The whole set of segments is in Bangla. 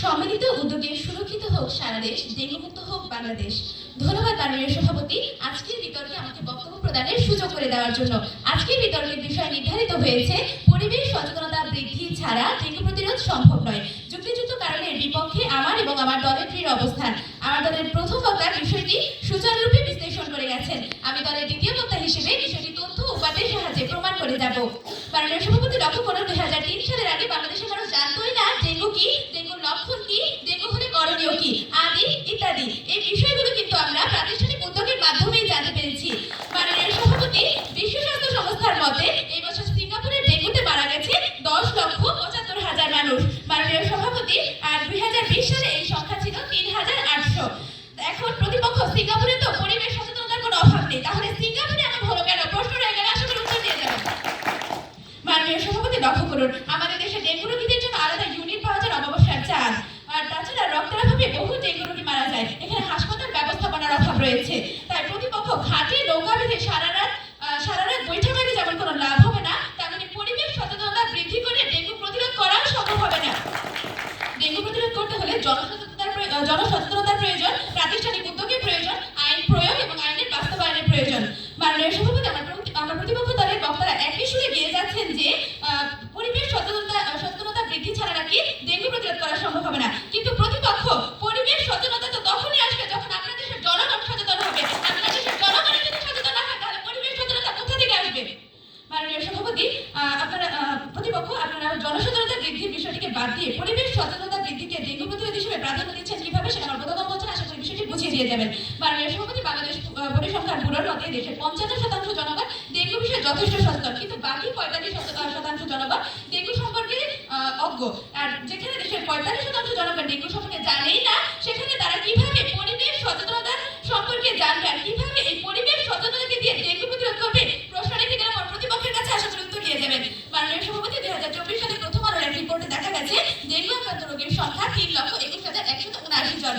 সম্মিলিত উদ্যোগে সুরক্ষিত হোক সারা দেশ ডেঙ্গুমুক্ত হোক বাংলাদেশ। ধন্যবাদ মাননীয় সভাপতি। আজকের বিতর্কে আমাকে বক্তব্য প্রদানের সুযোগ করে দেওয়ার জন্য। আজকের বিতর্কের বিষয় নির্ধারিত হয়েছে, পরিবেশ সচেতনতা বৃদ্ধি ছাড়া ডেঙ্গু প্রতিরোধ সম্ভব নয়। যুক্তিযুক্ত কারণের বিপক্ষে আমার এবং আমার দলের দৃঢ় অবস্থান। আমার দলের প্রথম বক্তা বিষয়টি সুচারুরূপে বিশ্লেষণ করে গেছেন। আমি দলের দ্বিতীয় বক্তা হিসেবে বিষয়টি তথ্য উপাত্তের সাহায্যে প্রমাণ করে যাব। মাননীয় সভাপতি লক্ষ্য করুন দুই হাজার তিন সালের আগে বাংলাদেশের মানুষ জানতোই না ডেঙ্গু কি? লক্ষণ কি? হলে করণীয় কি? আদি ইত্যাদি। এই বিষয়গুলো কিন্তু আমরা প্রাতিষ্ঠানিক উদ্যোগের মাধ্যমেই জানতে পেরেছি। মাননীয় সভাপতি, বিশ্ব স্বাস্থ্য সংস্থার মতে, এই বছর সিঙ্গাপুরের ডেঙ্গুতে মারা গেছে দশ লক্ষ পঁচাত্তর হাজার মানুষ। মাননীয় সভাপতি, আর দুই হাজার বিশ সালে এই সংখ্যা ছিল তিন হাজার আটশো। এখন প্রতিপক্ষ, সিঙ্গাপুরে তো পরিবেশ সচেতনতার কোনো অভাব নেই। তাহলে সিঙ্গাপুরে এমন হলো কেন? প্রশ্ন রয়ে গেলে, আশা করি উত্তর দিয়ে যাবেন। মাননীয় সভাপতি, লক্ষ্য করুন, আমাদের ঘাটে নৌকা বেঁধে সারা রাত আহ, সারা রাত বৈঠা মেরে যেমন কোনো লাভ হবে না তেমনি পরিবেশ সচেতনতা বৃদ্ধি করে ডেঙ্গু প্রতিরোধ করা সম্ভব হবে না ডেঙ্গু প্রতিরোধ করতে হলে জনসচেতনতার প্রয়- আহ, জনসচেতনতার প্রয়োজন প্রাতিষ্ঠানিক উদ্যোগের প্রয়োজন আইন প্রয়োগ এবং আইনের বাস্তবায়নের প্রয়োজন মাননীয় সভাপতি আমার প্রতি- আমার প্রতিপক্ষ দলের বক্তারা একই সুরে গিয়ে যাচ্ছেন যে আহ, পরিবেশ সচেতনতা আহ, সচেতনতা বৃদ্ধি ছাড়া নাকি ডেঙ্গু প্রতিরোধ করা সম্ভব হবে না কিন্তু প্রতিপক্ষ পরিবেশ সচেতনতা তো তখনই আসবে যখন আপনার দেশের জনগণ সচেতন হবে আপনার দেশের জনগণ যদি সচেতন না হয় তাহলে পরিবেশ সচেতনতা কোথা থেকে আসবে মাননীয় সভাপতি আহ, আপনারা আহ, প্রতিপক্ষ আপনারা জনসচেতনতা বৃদ্ধির বিষয়টিকে বাদ দিয়ে পরিবেশ সচেতনতা বৃদ্ধিকে ডেঙ্গু প্রতিরোধ দিচ্ছেন কীভাবে সেটা আমার বোধগম্য হচ্ছে না, আশা করি বিষয়টি বুঝিয়ে দিয়ে যাবেন মাননীয় সভাপতি বাংলাদেশ পরিসংখ্যান ব্যুরোর মতে দেশের পঞ্চান্ন শতাংশ জনগণ ডেঙ্গু বিষয়ে যথেষ্ট সচেতন। কিন্তু বাকি পঁয়তাল্লিশ শতাংশ জনগণ ডেঙ্গু সম্পর্কে অজ্ঞ। আর যেখানে দেশের পঁয়তাল্লিশ শতাংশ জনগণ ডেঙ্গু সম্পর্কে জানেই না সেখানে তারা কীভাবে পরিবেশ সচেতনতা সম্পর্কে জানবে আর কীভাবে এই পরিবেশ সচেতনতাকে দিয়ে ডেঙ্গু প্রতিরোধ করবে প্রশ্ন রেখে গেলে আমার প্রতিপক্ষের কাছে আশা করি উত্তর দিয়ে যাবেন মাননীয় সভাপতি দুই হাজার চব্বিশ সালে প্রথম আলোর এক রিপোর্টে দেখা গেছে ডেঙ্গু আক্রান্ত রোগীর সংখ্যা তিন লক্ষ একুশ হাজার একশত উনআশি জন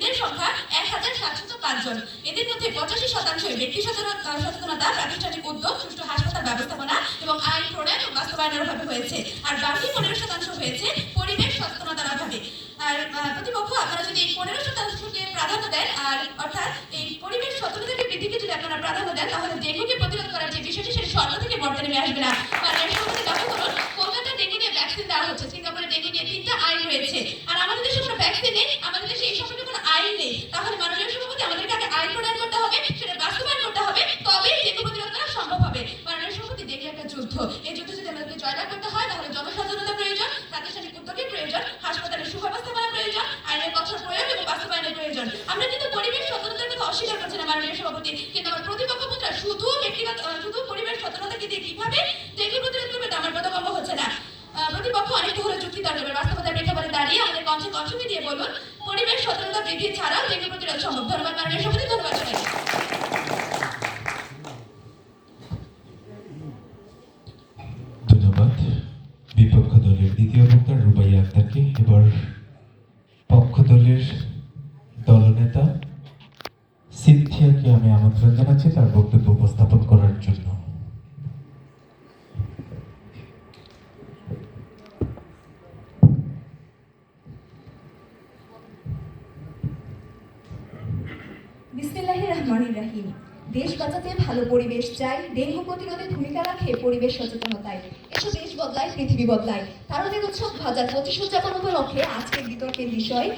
মৃতের সংখ্যা এক হাজার সাতশত পাঁচ জন। এদের মধ্যে পঁচাশি শতাংশ ব্যক্তি সচেতনতা, প্রাতিষ্ঠানিক উদ্যোগ, সুষ্ঠু হাসপাতাল ব্যবস্থাপনা এবং আইন প্রণয়ন বাস্তবায়নের অভাবে হয়েছে। আর বাকি পনেরো শতাংশ হয়েছে পরিবেশ সচেতনতার অভাবে। আর প্রতিপক্ষ, আপনারা যদি এই পনেরো শতাংশকে প্রাধান্য দেন, আর অর্থাৎ এই পরিবেশ সচেতনতাকে বৃদ্ধিকে যদি আপনারা প্রাধান্য দেন, তাহলে ডেঙ্গুকে প্রতিরোধ করার যে বিষয়টি, সেটা স্বর্ণ থেকে বর্তে নেমে আসবে না মাননীয় সভাপতি লক্ষ্য করুন কলকাতায় ডেঙ্গু নিয়ে ভ্যাকসিন দেওয়া হচ্ছে সিঙ্গাপুরে ডেঙ্গু নিয়ে তিনটা আইন রয়েছে আর আমাদের দেশে কোনো ভ্যাকসিন নেই আমাদের দেশে এই সম্পর্কে কোনো আইন নেই তাহলে মাননীয় সভাপতি আমাদেরকে আগে আইন প্রণয়ন করতে হবে সেটা বাস্তবায়ন করতে হবে তবেই ডেঙ্গু প্রতিরোধ করা সম্ভব হবে মাননীয় সভাপতি ডেঙ্গু একটা যুদ্ধ এই যুদ্ধ যদি আমাদেরকে জয়লাভ করতে হয় তাহলে জনসচেতনতা প্রয়োজন প্রাতিষ্ঠানিক উদ্যোগের প্রয়োজন হাসপাতালের সুব্যবস্থাপনা প্রয়োজন আইনের কঠোর প্রয়োগ এবং বাস্তবায়নের প্রয়োজন আমরা কিন্তু পরিবেশ সচেতনতার কথা অস্বীকার করছি না মাননীয় সভাপতি কিন্তু আমার প্রতিপক্ষ পুত্রা শুধু ব্যক্তিগত আহ, শুধু পরিবেশ কীভাবে প্রতিরোধ করবে আমার হচ্ছে না। প্রতিপক্ষ করবে দাঁড়িয়ে আমাদের কণ্ঠে কণ্ঠ দিয়ে বলুন, পরিবেশ বৃদ্ধি ছাড়াও প্রতিরোধ সম্ভব। ধন্যবাদ ধন্যবাদ বিপক্ষ দলের দ্বিতীয় বক্তা রুবাইয়া আক্তারকে। এবার পক্ষ দলের দলনেতা সিনথিয়াকে আমি আমন্ত্রণ জানাচ্ছি, তার বক্তব্য উপস্থাপন করার জন্য। Rahman y দেশ বাঁচাতে ভালো পরিবেশ চাই, ডেঙ্গু প্রতিরোধে ভূমিকা রাখে পরিবেশ সচেতনতায়। এসো দেশ বদলায়, পৃথিবী বদলায়। তারদের উৎসব হাজার পঁচিশ উদযাপন উপলক্ষে আজকের বিতর্কের বিষয়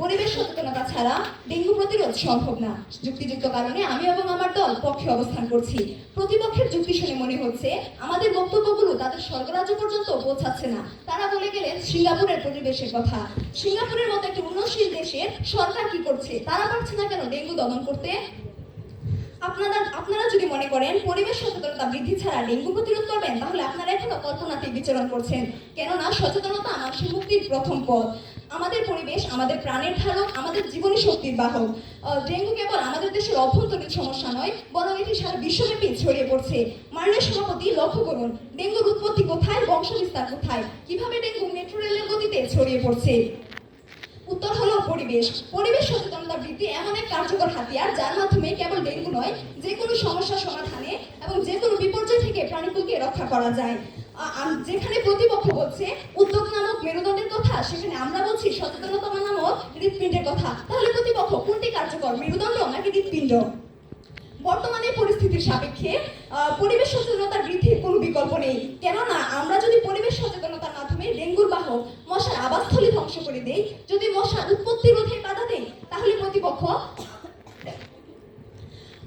পরিবেশ সচেতনতা ছাড়া ডেঙ্গু প্রতিরোধ সম্ভব না। যুক্তিযুক্ত কারণে আমি এবং আমার দল পক্ষে অবস্থান করছি। প্রতিপক্ষের যুক্তি শুনে মনে হচ্ছে, আমাদের বক্তব্যগুলো তাদের স্বর্গরাজ্য পর্যন্ত পৌঁছাচ্ছে না। তারা বলে গেলেন, সিঙ্গাপুরের পরিবেশের কথা। সিঙ্গাপুরের মতো একটি উন্নয়নশীল দেশের সরকার কি করছে? তারা পারছে না কেন ডেঙ্গু দমন করতে? আপনারা আপনারা যদি মনে করেন পরিবেশ সচেতনতা বৃদ্ধি ছাড়া ডেঙ্গু প্রতিরোধ করবেন, তাহলে আপনারা এখনও কল্পনাতে বিচরণ করছেন। কেননা সচেতনতা মানুষের মুক্তির প্রথম পথ। আমাদের পরিবেশ, আমাদের প্রাণের ধারক, আমাদের জীবনী শক্তির বাহক। ডেঙ্গু কেবল আমাদের দেশের অভ্যন্তরীণ সমস্যা নয়, বরং এটি সারা বিশ্বব্যাপী ছড়িয়ে পড়ছে। মাননীয় সভাপতি, লক্ষ্য করুন, ডেঙ্গুর উৎপত্তি কোথায় বংশ বিস্তার কোথায়? কীভাবে ডেঙ্গু মেট্রো রেলের গতিতে ছড়িয়ে পড়ছে? উত্তর হলো পরিবেশ। পরিবেশ সচেতনতা বৃদ্ধি এমন এক কার্যকর হাতিয়ার যার মাধ্যমে কেবল ডেঙ্গু নয়, যে কোনো সমস্যা সমাধানে এবং যে কোনো বিপর্যয় থেকে প্রাণীকুলকে রক্ষা করা যায়। যেখানে প্রতিপক্ষ বলছে, উদ্যোগ নামক মেরুদণ্ডের কথা, সেখানে আমরা বলছি সচেতনতা নামক হৃৎপিণ্ডের কথা। তাহলে প্রতিপক্ষ কোনটি কার্যকর, মেরুদণ্ড নাকি হৃৎপিণ্ড? বর্তমানে পরিস্থিতির সাপেক্ষে পরিবেশ সচেতনতার বৃদ্ধির কোনো বিকল্প নেই। কেননা, আমরা যদি পরিবেশ সচেতনতার মাধ্যমে ডেঙ্গুর বাহক মশার আবাসস্থলী ধ্বংস করে দেই, যদি মশার উৎপত্তি রোধে বাধা দেই, তাহলে প্রতিপক্ষ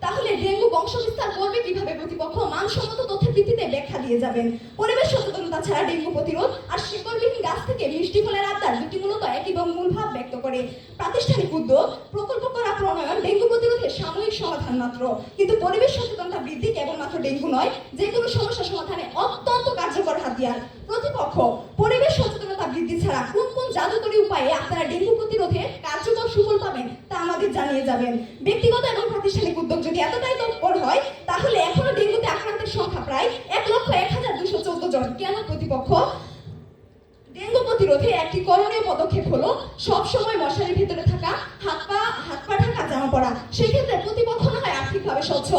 তাহলে ডেঙ্গু বংশবিস্তার করবে কীভাবে প্রতিপক্ষ? মানসম্মত তথ্যের ভিত্তিতে ব্যাখ্যা দিয়ে যাবেন। পরিবেশ সচেতনতা ছাড়া ডেঙ্গু প্রতিরোধ আর শিকড়বিহীন গাছ থেকে মিষ্টি ফলের আবদার দুটি মূলত একই এবং মূল ভাব ব্যক্ত করে। প্রাতিষ্ঠানিক উদ্যোগ, প্রকল্প করা প্রণয়ন ডেঙ্গু প্রতিরোধের সাময়িক সমাধান মাত্র কিন্তু পরিবেশ সচেতনতা বৃদ্ধি কেবলমাত্র ডেঙ্গু নয়, যে কোনো সমস্যা সমাধানে অত্যন্ত কার্যকর হাতিয়ার। প্রতিপক্ষ, পরিবেশ সচেতনতা বৃদ্ধি ছাড়া কোন কোন জাদুকরী উপায়ে আপনারা ডেঙ্গু প্রতিরোধে কার্যকর সুফল পাবেন, তা আমাদের জানিয়ে যাবেন। ব্যক্তিগত এবং প্রাতিষ্ঠানিক উদ্যোগ যদি এতটাই তৎপর হয়, তাহলে এখনও ডেঙ্গুতে আক্রান্তের সংখ্যা প্রায় এক লক্ষ এক হাজার দুশো চোদ্দ জন। কেন প্রতিপক্ষ? ডেঙ্গু প্রতিরোধে একটি করণীয় পদক্ষেপ হলো সবসময়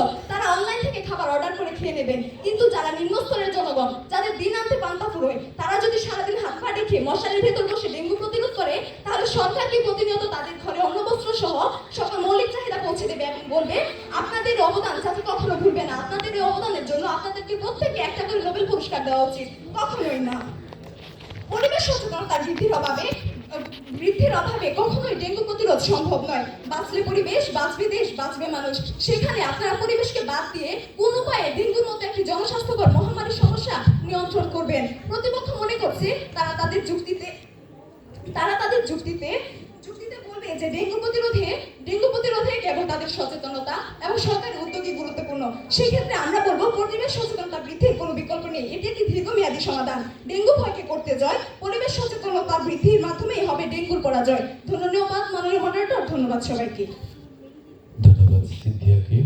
আর্থিকভাবে তারা অনলাইন থেকে খাবার অর্ডার করে খেয়ে নেবেন। কিন্তু যারা নিম্ন স্তরের জনগণ, যাদের দিন আনতে পান্তা ফুরোয়, তারা যদি সারাদিন হাত পা রেখে মশারির ভেতর বসে ডেঙ্গু প্রতিরোধ করে, তাহলে সরকার কি প্রতিনিয়ত তাদের ঘরে অন্ন বস্ত্র সহ সকল মৌলিক চাহিদা পৌঁছে দেবে এবং বলবে, আপনাদের অবদান যাতে কখনো ভুলবে না। আপনাদের এই অবদানের জন্য আপনাদেরকে প্রত্যেকে একটা করে নোবেল পুরস্কার দেওয়া উচিত। কখনোই না। পরিবেশ সচেতনতার বৃদ্ধির অভাবে বৃদ্ধির অভাবে কখনোই ডেঙ্গু প্রতিরোধ সম্ভব নয়। বাঁচলে পরিবেশ, বাঁচবে দেশ, বাঁচবে মানুষ। সেখানে আপনারা পরিবেশকে বাদ দিয়ে কোন উপায়ে ডেঙ্গুর মতো একটি জনস্বাস্থ্যকর মহামারীর সমস্যা নিয়ন্ত্রণ করবেন? প্রতিপক্ষ মনে করছে, তারা তাদের যুক্তিতে, তারা তাদের যুক্তিতে যুক্তিতে বলবে যে ডেঙ্গু প্রতিরোধে ডেঙ্গু প্রতিরোধে কেবল তাদের সচেতনতা এবং সরকারি উদ্যোগই গুরুত্বপূর্ণ। সেই ক্ষেত্রে আমরা বলব, পরিবেশ সচেতনতা বৃদ্ধির কোনো বিকল্প নেই। এটি একটি সমাধান। ডেঙ্গু ভয়কে করতে যায়, পরিবেশ সচেতনতা বৃদ্ধির মাধ্যমেই হবে ডেঙ্গুর পরাজয়। ধন্যবাদ, মাননীয় মডারেটর, ধন্যবাদ সবাইকে। ধন্যবাদ, সিন্ধিয়াকে।